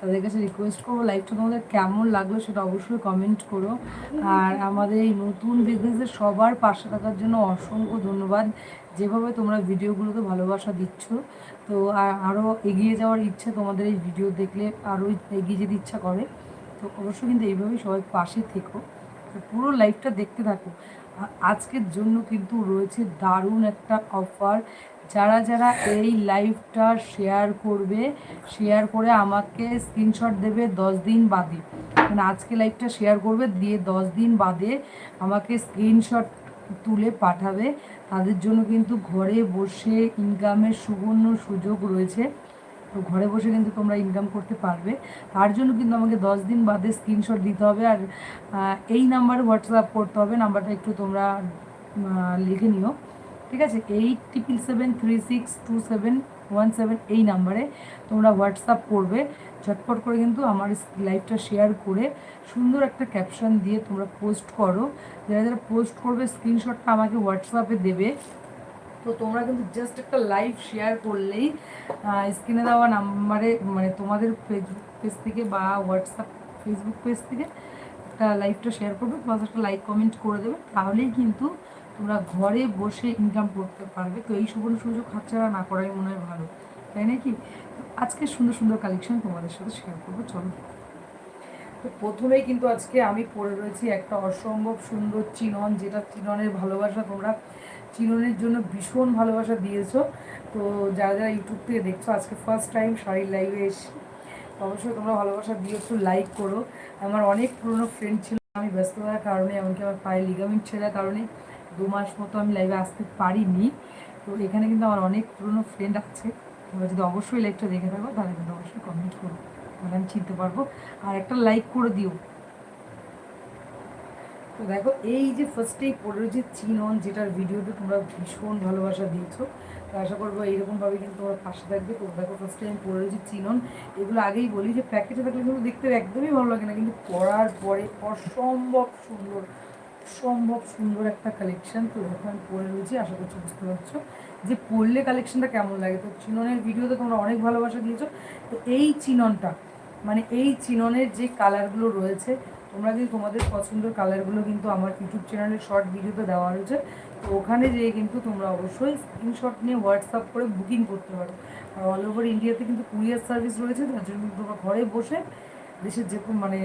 তাদের কাছে রিকোয়েস্ট করব লাইভটা তোমাদের কেমন লাগল সেটা অবশ্যই কমেন্ট করো। আর আমাদের এই নতুন বিজনেসে সবার পাশে থাকার জন্য অসংখ্য ধন্যবাদ। যেভাবে তোমরা ভিডিওগুলোকে ভালোবাসা দিচ্ছ, তো আরও এগিয়ে যাওয়ার ইচ্ছে তোমাদের এই ভিডিও দেখলে আরও এগিয়ে যেতে ইচ্ছা করে। তো অবশ্যই কিন্তু এইভাবেই সবাই পাশে থেকো পুরো লাইফটা দেখতে থাকো। আজকের জন্য কিন্তু রয়েছে দারুণ একটা অফার যারা যারা এই লাইভটা শেয়ার করবে শেয়ার করে আমাকে স্ক্রিনশট দেবে দশ দিন বাদে। মানে আজকে লাইভটা শেয়ার করবে, দিয়ে দশ দিন বাদে আমাকে স্ক্রিনশট তুলে পাঠাবে। তাদের জন্য কিন্তু ঘরে বসে ইনকামের সুবর্ণ সুযোগ রয়েছে। তো ঘরে বসে কিন্তু তোমরা ইনকাম করতে পারবে। তার জন্য কিন্তু আমাকে দশ দিন বাদে স্ক্রিনশট দিতে হবে। আর এই নাম্বারে হোয়াটসঅ্যাপ করতে হবে। নাম্বারটা একটু তোমরা লিখে নিও। ঠিক আছে? Eight triple seven three six two seven one seven এই নাম্বারে তোমরা হোয়াটসঅ্যাপ করবে। ঝটপট করে কিন্তু আমার লাইভটা শেয়ার করে সুন্দর একটা ক্যাপশন দিয়ে তোমরা পোস্ট করো। যারা যারা পোস্ট করবে স্ক্রিনশটটা আমাকে হোয়াটসঅ্যাপে দেবে। তো তোমরা কিন্তু জাস্ট একটা লাইভ শেয়ার করলেই স্ক্রিনে দেওয়া নাম্বারে মানে তোমাদের ফেসবুক পেজ থেকে বা হোয়াটসঅ্যাপ ফেসবুক পেজ থেকে একটা লাইভটা শেয়ার করবে প্লাস একটা লাইক কমেন্ট করে দেবে। তাহলেই কিন্তু তোমরা ঘরে বসে ইনকাম করতে পারবে। তো এই সুবর্ণ সুযোগ হাতছাড়া না করাই মনে হয় ভালো। তাই নাকি আজকে সুন্দর সুন্দর কালেকশন তোমাদের সাথে শেয়ার করব, চলো। তো প্রথমেই কিন্তু আজকে আমি পরে রয়েছি একটা অসম্ভব সুন্দর চিনন, যেটা চিননের ভালোবাসা তোমরা চিননের জন্য ভীষণ ভালোবাসা দিয়েছ। তো যারা যারা ইউটিউব থেকে দেখছ, আজকে ফার্স্ট টাইম শাড়ির লাইভে এসে অবশ্যই তোমরা ভালোবাসা দিয়েছ লাইক করো। আমার অনেক পুরনো ফ্রেন্ড ছিল, আমি ব্যস্ততার কারণে, এমনকি আমার পায়ে লিগামেন্ট ছেড়ার কারণে। দু মাস মতো আমি লাইভে আসতে পারিনি। তো এখানে কিন্তু আমার অনেক পুরনো ফ্রেন্ড আছে। তোমরা যদি অবশ্যই লাইভটা দেখে থাকো, তাহলে কিন্তু অবশ্যই কমেন্ট করো। তাহলে আমি চিনতে পারব। আর একটা লাইক করে দিও। তো দেখো, এই যে ফার্স্টেই পড়ে যে চিনন, যেটার ভিডিওতে তোমরা ভীষণ ভালোবাসা দিয়েছ, তো আশা করব এইরকমভাবে কিন্তু তোমার পাশে থাকবে। তো দেখো ফার্স্টে আমি পড়ে যে চিনন, এগুলো আগেই বলি যে প্যাকেটে থাকলে কিন্তু দেখতে একদমই ভালো লাগে না, কিন্তু পড়ার পরে অসম্ভব সুন্দর অসম্ভব সুন্দর একটা কালেকশন তো আমি পরে রয়েছি, আশা করছি বুঝতে পারছ। যে পড়লে কালেকশনটা কেমন লাগে? তো চিননের ভিডিওতে তোমরা অনেক ভালোবাসা দিয়েছ। তো এই চিননটা মানে এই চিননের যে কালারগুলো রয়েছে, তোমরা কিন্তু তোমাদের পছন্দের কালারগুলো কিন্তু আমার ইউটিউব চ্যানেলে শর্ট ভিডিওতে দেওয়া রয়েছে, তো ওখানে যেয়ে কিন্তু তোমরা অবশ্যই স্ক্রিনশট নিয়ে হোয়াটসঅ্যাপ করে বুকিং করতে পারো। আর অল ওভার ইন্ডিয়াতে কিন্তু কুরিয়ার সার্ভিস রয়েছে, তার জন্য তোমরা ঘরে বসে দেশের যে কোনো মানে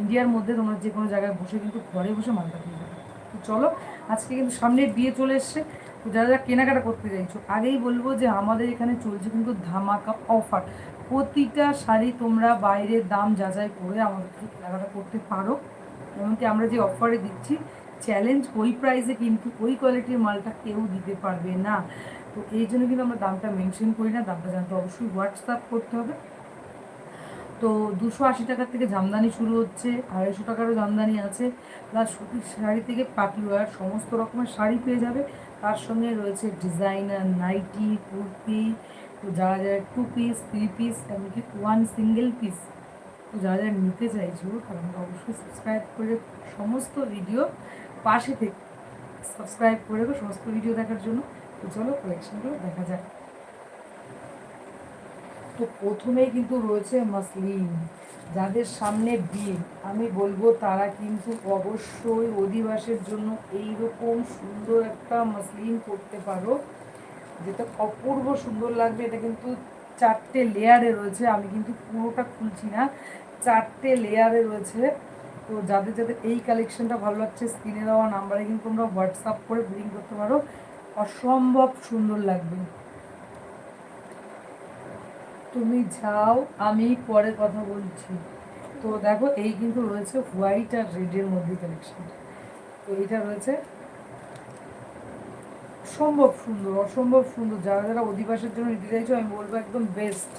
ইন্ডিয়ার মধ্যে তোমরা যে কোনো জায়গায় বসে কিন্তু ঘরে বসে মালটা পেয়ে যাবে তো চলো, আজকে কিন্তু সামনে বিয়ে চলে এসছে। তো যারা যারা কেনাকাটা করতে চাইছো, আগেই বলব যে আমাদের এখানে চলছে কিন্তু ধামাকা অফার। প্রতিটা শাড়ি তোমরা বাইরের দাম যাচাই করে আমাদের থেকে কেনাকাটা করতে পারো। এমনকি আমরা যে অফারে দিচ্ছি চ্যালেঞ্জ ওই প্রাইসে কিন্তু ওই কোয়ালিটির মালটা কেউ দিতে পারবে না। তো এই জন্য কিন্তু আমরা দামটা মেনশন করি না, দামটা জানতে অবশ্যই হোয়াটসঅ্যাপ করতে হবে। তো দুশো আশি টাকার থেকে জামদানি শুরু হচ্ছে, আড়াইশো টাকারও জামদানি আছে প্লাস সুতির শাড়ি থেকে পার্টি ওয়ার সমস্ত রকমের শাড়ি পেয়ে যাবে। তার সঙ্গে রয়েছে ডিজাইনার নাইটি কুর্তি, তো যারা যারা টু পিস থ্রি পিস এমনকি ওয়ান সিঙ্গেল পিস তো যারা যারা নিতে চাইছো, তারা কিন্তু অবশ্যই সাবস্ক্রাইব করে সমস্ত ভিডিও পাশে থেকে সাবস্ক্রাইব করে সমস্ত ভিডিও দেখার জন্য। তো চলো কালেকশনগুলো দেখা যাক। তো প্রথমেই কিন্তু রয়েছে মাসলিন যাদের সামনে বিয়ে আমি বলব তারা কিন্তু অবশ্যই অধিবাসের জন্য এই রকম সুন্দর একটা মাসলিন করতে পারো, যেটা অপূর্ব সুন্দর লাগবে। এটা কিন্তু চারটে লেয়ারে রয়েছে, আমি কিন্তু পুরোটা খুলছি না। চারটে লেয়ারে রয়েছে। তো যাদের যাদের এই কালেকশনটা ভালো লাগছে স্ক্রিনে দেওয়া নাম্বারে কিন্তু তোমরা হোয়াটসঅ্যাপ করে বুকিং করতে পারো। অসম্ভব সুন্দর লাগবে। তুমি যাও, আমি পরে কথা বলছি। তো দেখো, এই কিন্তু রয়েছে হোয়াইট আর রেডের মধ্যে কালেকশন তো এইটা রয়েছে অসম্ভব সুন্দর অসম্ভব সুন্দর। যারা যারা অধিবাসের জন্য নিতে চাইছো, আমি বলব একদম বেস্ট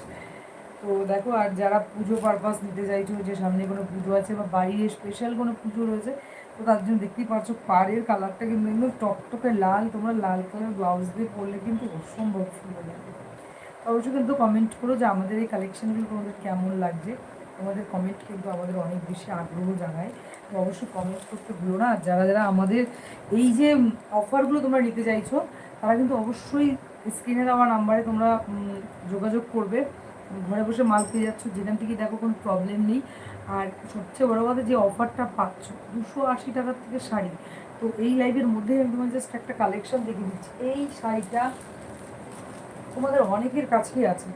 তো দেখো, আর যারা পুজো পারপাস নিতে চাইছো, যে সামনে কোনো পুজো আছে বা বাড়ির স্পেশাল কোনো পুজো রয়েছে, তো তার জন্য দেখতেই পাচ্ছ পাড়ের কালারটা কিন্তু একদম টকটকে লাল। তোমরা লাল কালার ব্লাউজ দিয়ে পরলে কিন্তু অসম্ভব সুন্দর লাগে। অবশ্যই কিন্তু কমেন্ট করো যে আমাদের এই কালেকশনগুলো তোমাদের কেমন লাগছে। তোমাদের কমেন্ট কিন্তু আমাদের অনেক বেশি আগ্রহ জানায় তো অবশ্যই কমেন্ট করতে ভুলো না। যারা যারা আমাদের এই যে অফারগুলো তোমরা নিতে চাইছো, তারা কিন্তু অবশ্যই স্ক্রিনে দেওয়া নাম্বারে তোমরা যোগাযোগ করবে। ঘরে বসে মাল পেয়ে যাচ্ছ, যেখান থেকে দেখো কোনো প্রবলেম নেই। আর সবচেয়ে বড় কথা যে অফারটা পাচ্ছ, দুশো আশি টাকার থেকে শাড়ি। তো এই লাইভের মধ্যে আমি তোমার জাস্ট একটা কালেকশন দেখে দিচ্ছি। এই শাড়িটা তোমাদের অনেকের কাছেই আছে,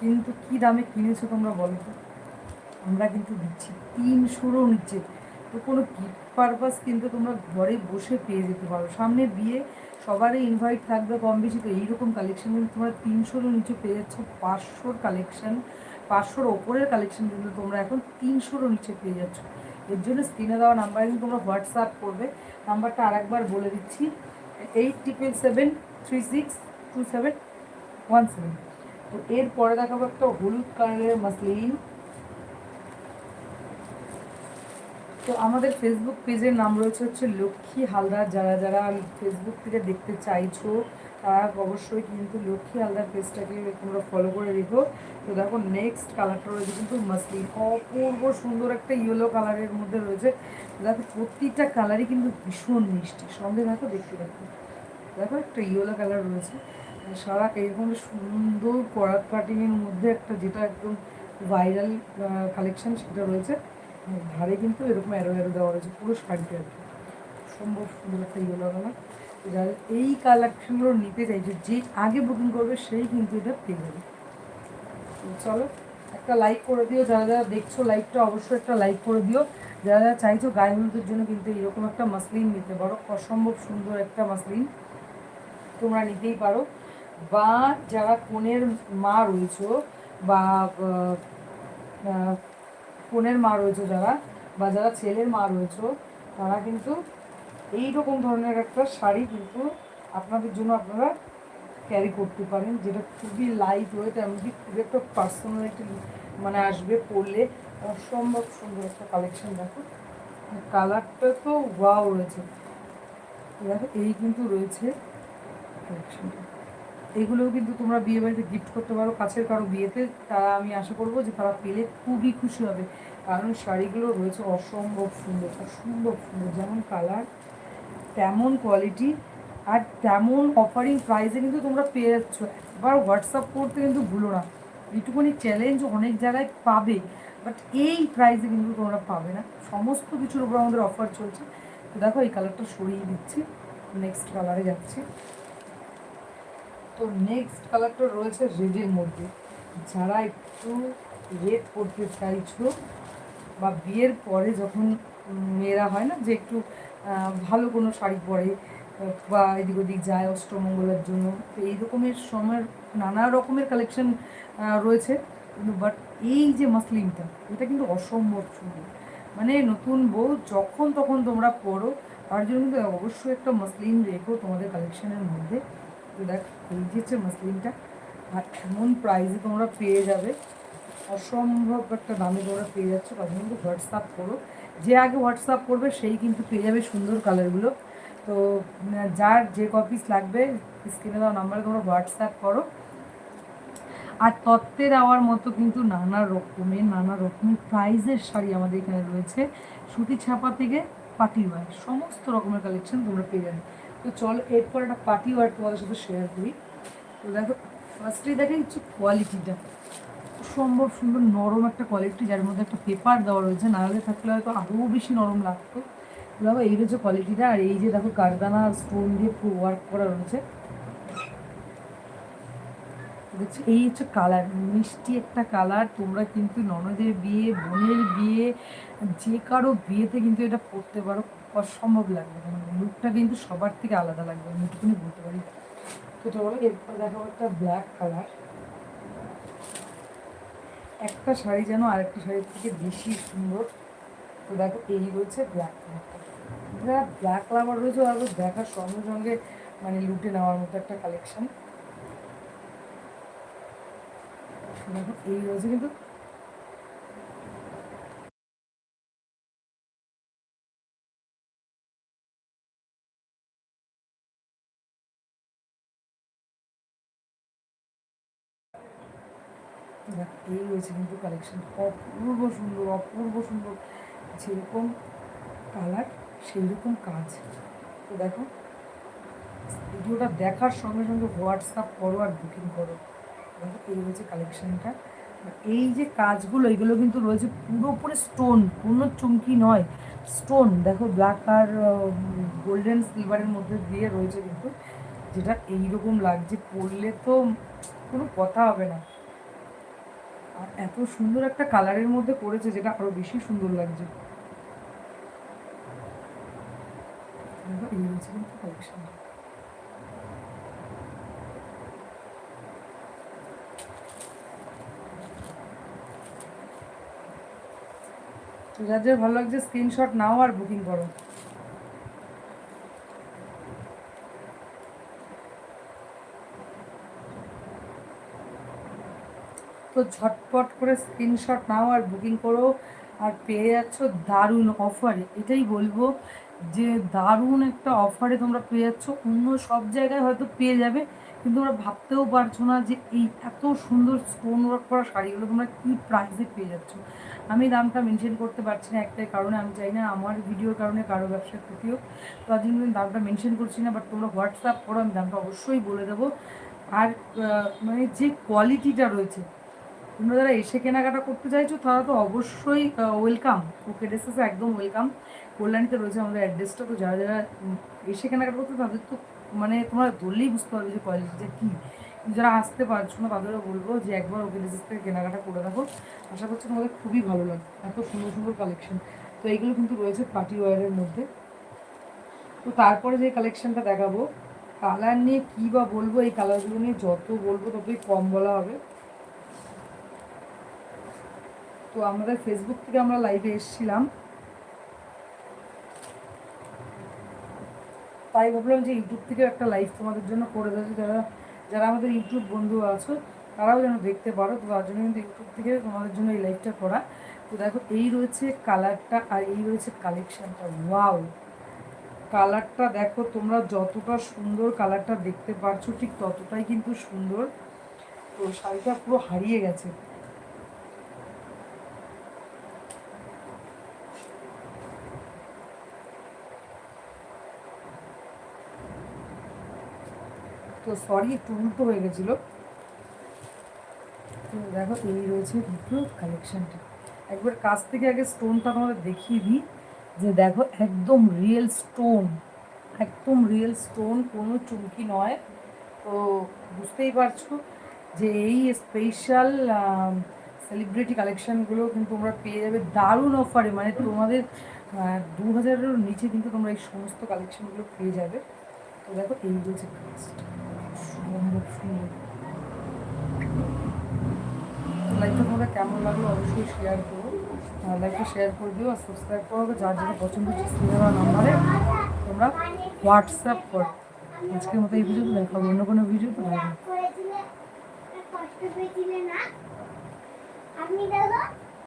কিন্তু কি দামে কিনেছো তোমরা বলো তো? আমরা কিন্তু দিচ্ছি তিনশোরও নিচে। তো কোনো গিফট পারপাস কিন্তু তোমরা ঘরে বসে পেয়ে যেতে পারো। সামনে বিয়ে, সবারই ইনভাইট থাকবে কম বেশি। তো এইরকম কালেকশন কিন্তু তোমরা তিনশোরও নিচে পেয়ে যাচ্ছ। পাঁচশোর কালেকশন পাঁচশোর ওপরের কালেকশন কিন্তু তোমরা এখন তিনশোরও নিচে পেয়ে যাচ্ছ। এর জন্য স্ক্রিনে দেওয়া নাম্বারে কিন্তু তোমরা হোয়াটসঅ্যাপ করবে। নাম্বারটা আরেকবার বলে দিচ্ছি eight triple seven three six two seven one seven তো এরপরে দেখাবো একটা হলুদ কালারের মাসলিন। তো আমাদের ফেসবুক পেজের নাম রয়েছে হচ্ছে লক্ষ্মী হালদার। যারা যারা ফেসবুক থেকে দেখতে চাইছো, তারা অবশ্যই কিন্তু লক্ষ্মী হালদার পেজটাকে তোমরা ফলো করে রেখো। তো দেখো নেক্সট কালারটা রয়েছে কিন্তু মাসলিন। অপূর্ব সুন্দর একটা ইয়েলো কালারের মধ্যে রয়েছে। দেখো প্রত্যেকটা কালারই কিন্তু ভীষণ মিষ্টি। সঙ্গে দেখো দেখতে দেখো দেখো একটা ইয়েলো কালার রয়েছে। সারা এরকম সুন্দর করাত কাটিংয়ের মধ্যে একটা যেটা একদম ভাইরাল কালেকশন সেটা রয়েছে। ধারে কিন্তু এরকম অ্যারো অ্যারো দেওয়া রয়েছে, পুরো শাড়িতে আর কি। সম্ভব সুন্দর একটা ইয়েলো কালার যারা এই কালেকশনগুলো নিতে চাইছে, যে আগে বুকিং করবে সেই কিন্তু এটা পেয়ে যাবে। চলো, একটা লাইক করে দিও, যারা যারা দেখছ লাইকটা অবশ্যই একটা লাইক করে দিও। যারা যারা চাইছো গায়ে জন্য কিন্তু এরকম একটা মাসলিন নিতে পারো, অসম্ভব সুন্দর একটা মাসলিন তোমরা নিতেই পারো। বা যারা কনের মা রয়েছে বা কনের মা রয়েছে যারা বা যারা ছেলের মা রয়েছে, তারা কিন্তু এই রকম ধরনের একটা শাড়ি কিন্তু আপনাদের জন্য আপনারা ক্যারি করতে পারেন, যেটা খুবই লাইট ওয়েট এমনকি খুব একটা পার্সোনালিটি মানে আসবে পরলে। অসম্ভব সুন্দর একটা কালেকশন দেখো। কালারটা তো ওয়াও রয়েছে। এই কিন্তু রয়েছে কালেকশনটা এগুলোও কিন্তু তোমরা বিয়ে বাড়িতে গিফট করতে পারো, কাছের কারও বিয়েতে। তারা আমি আশা করব যে তারা পেলে খুবই খুশি হবে। কারণ শাড়িগুলো রয়েছে অসম্ভব সুন্দর অসম্ভব সুন্দর। যেমন কালার তেমন কোয়ালিটি আর তেমন অফারিং প্রাইসে কিন্তু তোমরা পেয়ে যাচ্ছ। একবার হোয়াটসঅ্যাপ করতে কিন্তু ভুলো না। এইটুকুনি চ্যালেঞ্জ অনেক জায়গায় পাবে বাট এই প্রাইসে কিন্তু তোমরা পাবে না। সমস্ত কিছুর উপর আমাদের অফার চলছে। তো দেখো, এই কালারটা সরিয়ে দিচ্ছি। নেক্সট কালারে যাচ্ছি। তো নেক্সট কালারটা রয়েছে রেডের মধ্যে। যারা একটু রেড পরতে চাইছো বা বিয়ের পরে যখন মেয়েরা হয় না, যে একটু ভালো কোনো শাড়ি পরে, বা এদিক ওদিক যায় অষ্টমঙ্গলের জন্য তো এই রকমের সময়ের নানা রকমের কালেকশন রয়েছে। বাট এই যে মাসলিনটা, এটা কিন্তু অসম্ভব সুন্দর। মানে নতুন বউ যখন তখন তোমরা পরো, তার জন্য কিন্তু অবশ্যই একটা মাসলিন রেখো তোমাদের কালেকশনের মধ্যে। দেখ যে হচ্ছে মাসলিনটা। আর এমন প্রাইসে তোমরা পেয়ে যাবে। অসম্ভব একটা দামে তোমরা পেয়ে যাচ্ছ। তার জন্য হোয়াটসঅ্যাপ করো। যে আগে হোয়াটসঅ্যাপ করবে, সেই কিন্তু পেয়ে যাবে সুন্দর কালারগুলো তো যার যে কপিস লাগবে স্ক্রিনে দেওয়া নাম্বারে তোমরা হোয়াটসঅ্যাপ করো। আর তত্ত্বে দেওয়ার মতো কিন্তু নানা রকমের নানা রকমের প্রাইজের শাড়ি আমাদের এখানে রয়েছে। সুতি ছাপা থেকে পার্টি ওয়ার সমস্ত রকমের কালেকশন তোমরা পেয়ে যাবে। তো চলো, এরপর একটা পার্টি ওয়ার তোমাদের সাথে শেয়ার করি। তো দেখো ফার্স্টেই দেখে হচ্ছে কোয়ালিটিটা সম্ভব সুন্দর নরম একটা কোয়ালিটি যার মধ্যে একটা পেপার দেওয়া রয়েছে। নাহলে থাকলে হয়তো আরও বেশি নরম লাগতো। দেখো, এই রয়েছে কোয়ালিটিটা আর এই যে দেখো কারদানা স্টোন দিয়ে পুরো ওয়ার্ক করা রয়েছে। দেখছি, এই হচ্ছে কালার মিষ্টি একটা কালার তোমরা কিন্তু ননদের বিয়ে, বোনের বিয়ে, যে কারও বিয়েতে কিন্তু এটা পরতে পারো। অসম্ভব লাগবে তোমার লুকটা কিন্তু সবার থেকে আলাদা লাগবে, আমি বলতে পারি। তো চলো এরপর দেখাবো একটা ব্ল্যাক কালার একটা শাড়ি যেন আরেকটা শাড়ির থেকে বেশি সুন্দর। তো দেখো, এই রয়েছে ব্ল্যাক কালারটা ব্ল্যাক লাভার রয়েছে, ওরা দেখার সঙ্গে সঙ্গে মানে লুটে নেওয়ার মতো একটা কালেকশন দেখো, এই রয়েছে কিন্তু এই রয়েছে কিন্তু কালেকশন অপূর্ব সুন্দর অপূর্ব সুন্দর। যেরকম কালার সেই রকম কাজ। তো দেখো, ভিডিওটা দেখার সঙ্গে সঙ্গে হোয়াটসঅ্যাপ করো আর বুকিং করো। দেখো, এই রয়েছে কালেকশনটা এই যে কাজগুলো, এগুলো কিন্তু রয়েছে পুরোপুরি স্টোন কোনো চুমকি নয়। স্টোন দেখো ব্ল্যাক আর গোল্ডেন সিলভারের মধ্যে দিয়ে রয়েছে কিন্তু, যেটা এইরকম লাগছে। পরলে তো কোনো কথা হবে না। আর এত সুন্দর একটা কালারের মধ্যে করেছে যেটা আরও বেশি সুন্দর লাগছে। যার যার ভালো লাগছে স্ক্রিনশট নাও আর বুকিং করো। ঝটপট করে স্ক্রিনশট নাও আর বুকিং করো আর পেয়ে যাচ্ছ দারুণ অফারে এটাই বলব যে দারুণ একটা অফারে তোমরা পেয়ে যাচ্ছ। অন্য সব জায়গায় হয়তো পেয়ে যাবে, কিন্তু তোমরা ভাবতেও পারছ না যে এই এত সুন্দর স্টোন ওয়ার্ক করা শাড়িগুলো তোমরা কী প্রাইসে পেয়ে যাচ্ছ। আমি দামটা মেনশন করতে পারছি না একটাই কারণে, আমি চাই না আমার ভিডিওর কারণে, কারও ব্যবসার ক্ষতিও তার জন্য আমি দামটা মেনশন করছি না বাট তোমরা হোয়াটসঅ্যাপ করো, আমি দামটা অবশ্যই বলে দেবো। আর মানে যে কোয়ালিটিটা রয়েছে তোমরা যারা এসে কেনাকাটা করতে চাইছো, তারা তো অবশ্যই ওয়েলকাম ওকে ড্রেসেস একদম ওয়েলকাম কল্যাণীতে রয়েছে আমাদের অ্যাড্রেসটা তো যারা যারা এসে কেনাকাটা করতে তাদের তো মানে তোমরা ধরলেই বুঝতে পারবে যে কোয়ালিটিটা কী। যারা আসতে পারছ না, তাদেরও বলব যে একবার ওকে ড্রেসেস থেকে কেনাকাটা করে দেখো। আশা করছি তোমাদের খুবই ভালো লাগবে, এত সুন্দর সুন্দর কালেকশন তো এইগুলো কিন্তু রয়েছে পার্টি ওয়ারের মধ্যে। তো তারপরে যে কালেকশনটা দেখাবো কালার নিয়ে কী বা বলব, এই কালারগুলো নিয়ে যত বলব ততই কম বলা হবে। তো আমাদের ফেসবুক থেকে আমরা লাইভে এসেছিলাম। তাই ভাবলাম যে ইউটিউব থেকে একটা লাইভ তোমাদের জন্য করে দেওয়া যারা যারা আমাদের ইউটিউব বন্ধু আছো, তারাও যেন দেখতে পারো। তো তার জন্য কিন্তু ইউটিউব থেকে তোমাদের জন্য এই লাইভটা করা। তো দেখো, এই রয়েছে কালারটা আর এই রয়েছে কালেকশানটা ওয়াও কালারটা দেখো, তোমরা যতটা সুন্দর কালারটা দেখতে পারছ, ঠিক ততটাই কিন্তু সুন্দর। তো শাড়িটা পুরো হারিয়ে গেছে। তো সরি একটু উল্টো হয়ে গেছিল। তো দেখো, এই রয়েছে দুটো কালেকশনটা একবার কাছ থেকে আগে স্টোনটা তোমাদের দেখিয়ে দিই। যে দেখো, একদম রিয়েল স্টোন একদম রিয়েল স্টোন কোনো চুমকি নয়। তো বুঝতেই পারছ যে এই স্পেশাল সেলিব্রিটি কালেকশানগুলো কিন্তু তোমরা পেয়ে যাবে দারুণ অফারে মানে তোমাদের দু হাজারের নিচে কিন্তু তোমরা এই সমস্ত কালেকশানগুলো পেয়ে যাবে। তো দেখো, এই রয়েছে কাজটা সুন্দর সুন্দর লাইভটা তোমাদের কেমন লাগল অবশ্যই শেয়ার করো। লাইভটা শেয়ার করে দিও আর সাবস্ক্রাইব করো যার যেটা পছন্দ হচ্ছে দেওয়া নাম্বারে তোমরা হোয়াটসঅ্যাপ করো। আজকের মতো এই ভিডিও দেখাবো অন্য কোনো ভিডিও তো না? আপনি দেখো।